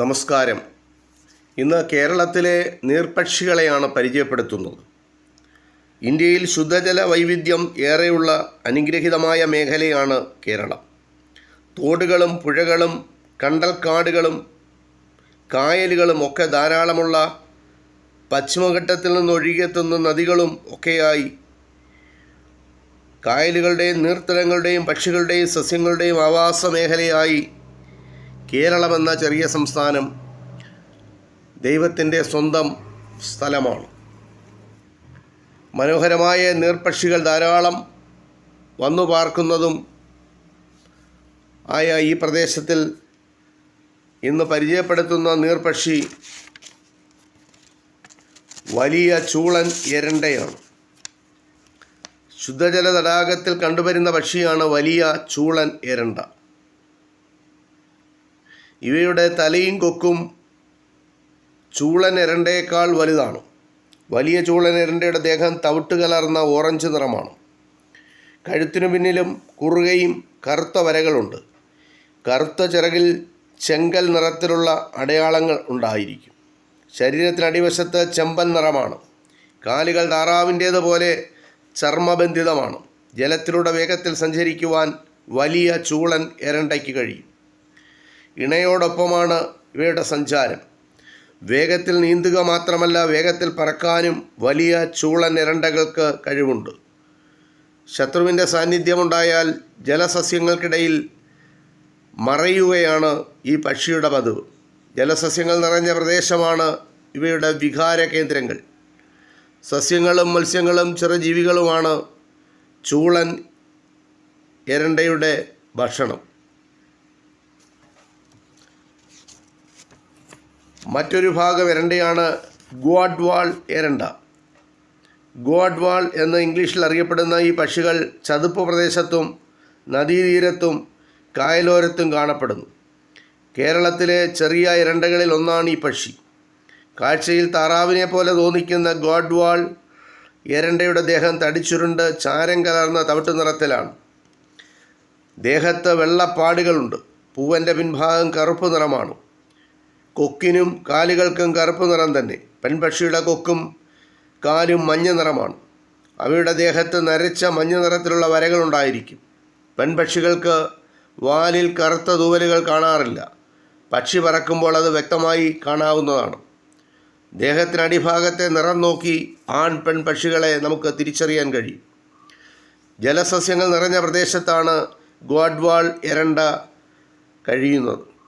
നമസ്കാരം. ഇന്ന് കേരളത്തിലെ നീർപക്ഷികളെയാണ് പരിചയപ്പെടുത്തുന്നത്. ഇന്ത്യയിൽ ശുദ്ധജല വൈവിധ്യം ഏറെയുള്ള അനുഗ്രഹിതമായ മേഖലയാണ് കേരളം. തോടുകളും പുഴകളും കണ്ടൽക്കാടുകളും കായലുകളും ഒക്കെ ധാരാളമുള്ള പശ്ചിമഘട്ടത്തിൽ നിന്ന് ഒഴുകിയെത്തുന്ന നദികളും ഒക്കെയായി കായലുകളുടെയും നീർത്തലങ്ങളുടെയും പക്ഷികളുടെയും സസ്യങ്ങളുടെയും ആവാസ മേഖലയായി കേരളമെന്ന ചെറിയ സംസ്ഥാനം ദൈവത്തിന്റെ സ്വന്തം സ്ഥലമാണ്. മനോഹരമായ നീർപക്ഷികൾ ധാരാളം വന്നു പാർക്കുന്നതും ആയ ഈ പ്രദേശത്തിൽ ഇന്ന് പരിചയപ്പെടുത്തുന്ന നീർപക്ഷി വലിയ ചൂളൻ എരണ്ടയാണ്. ശുദ്ധജല തടാകത്തിൽ കണ്ടുവരുന്ന പക്ഷിയാണ് വലിയ ചൂളൻ എരണ്ട. ഇവയുടെ തലയും കൊക്കും ചൂളനെരണ്ടയേക്കാൾ വലുതാണ്. വലിയ ചൂളനെരണ്ടയുടെ ദേഹം തവിട്ട് കലർന്ന ഓറഞ്ച് നിറമാണ്. കഴുത്തിനു പിന്നിലും കുറുകയും കറുത്ത വരകളുണ്ട്. കറുത്ത ചിറകിൽ ചെങ്കൽ നിറത്തിലുള്ള അടയാളങ്ങൾ ഉണ്ടായിരിക്കും. ശരീരത്തിന് അടിവശത്ത് ചെമ്പൻ നിറമാണ്. കാലുകൾ താറാവിന്റേതുപോലെ ചർമ്മബന്ധിതമാണ്. ജലത്തിലൂടെ വേഗത്തിൽ സഞ്ചരിക്കുവാൻ വലിയ ചൂളൻ എരണ്ടയ്ക്ക് കഴിയും. ഇണയോടൊപ്പമാണ് ഇവയുടെ സഞ്ചാരം. വേഗത്തിൽ നീന്തുക മാത്രമല്ല വേഗത്തിൽ പറക്കാനും വലിയ ചൂളൻ നിരണ്ടകൾക്ക് കഴിവുണ്ട്. ശത്രുവിന്റെ സാന്നിധ്യമുണ്ടായാൽ ജലസസ്യങ്ങൾക്കിടയിൽ മറയുകയാണ് ഈ പക്ഷിയുടെ പതിവ്. ജലസസ്യങ്ങൾ നിറഞ്ഞ പ്രദേശമാണ് ഇവയുടെ വികാര കേന്ദ്രങ്ങൾ സസ്യങ്ങളും മത്സ്യങ്ങളും ചെറുജീവികളുമാണ് ചൂളൻ എരണ്ടയുടെ ഭക്ഷണം. മറ്റൊരു ഭാഗം എരണ്ടയാണ് ഗോഡ്വാൾ എരണ്ട ഗോഡ്വാൾ എന്ന് ഇംഗ്ലീഷിൽ അറിയപ്പെടുന്ന ഈ പക്ഷികൾ ചതുപ്പ് പ്രദേശത്തും നദീതീരത്തും കായലോരത്തും കാണപ്പെടുന്നു. കേരളത്തിലെ ചെറിയ ഇരണ്ടകളിൽ ഒന്നാണ് ഈ പക്ഷി. കാഴ്ചയിൽ താറാവിനെ പോലെ തോന്നിക്കുന്ന ഗോഡ്വാൾ എരണ്ടയുടെ ദേഹം തടിച്ചുരുണ്ട് ചാരം കലർന്ന തവിട്ട് നിറത്തിലാണ്. ദേഹത്ത് വെള്ളപ്പാടുകളുണ്ട്. പൂവന്റെ പിൻഭാഗം കറുപ്പ് നിറമാണ്. കൊക്കിനും കാലുകൾക്കും കറുപ്പ് നിറം തന്നെ. പെൺപക്ഷിയുടെ കൊക്കും കാലും മഞ്ഞ നിറമാണ്. അവയുടെ ദേഹത്ത് നരച്ച മഞ്ഞ നിറത്തിലുള്ള വരകളുണ്ടായിരിക്കും പെൺപക്ഷികൾക്ക് വാലിൽ കറുത്ത തൂവലുകൾ കാണാറില്ല. പക്ഷി പറക്കുമ്പോൾ അത് വ്യക്തമായി കാണാവുന്നതാണ്. ദേഹത്തിന് അടിഭാഗത്തെ നിറം നോക്കി ആൺ പെൺ പക്ഷികളെ നമുക്ക് തിരിച്ചറിയാൻ കഴിയും. ജലസസ്യങ്ങൾ നിറഞ്ഞ പ്രദേശത്താണ് ഗോഡ്വാൾ എരണ്ട കഴിയുന്നത്.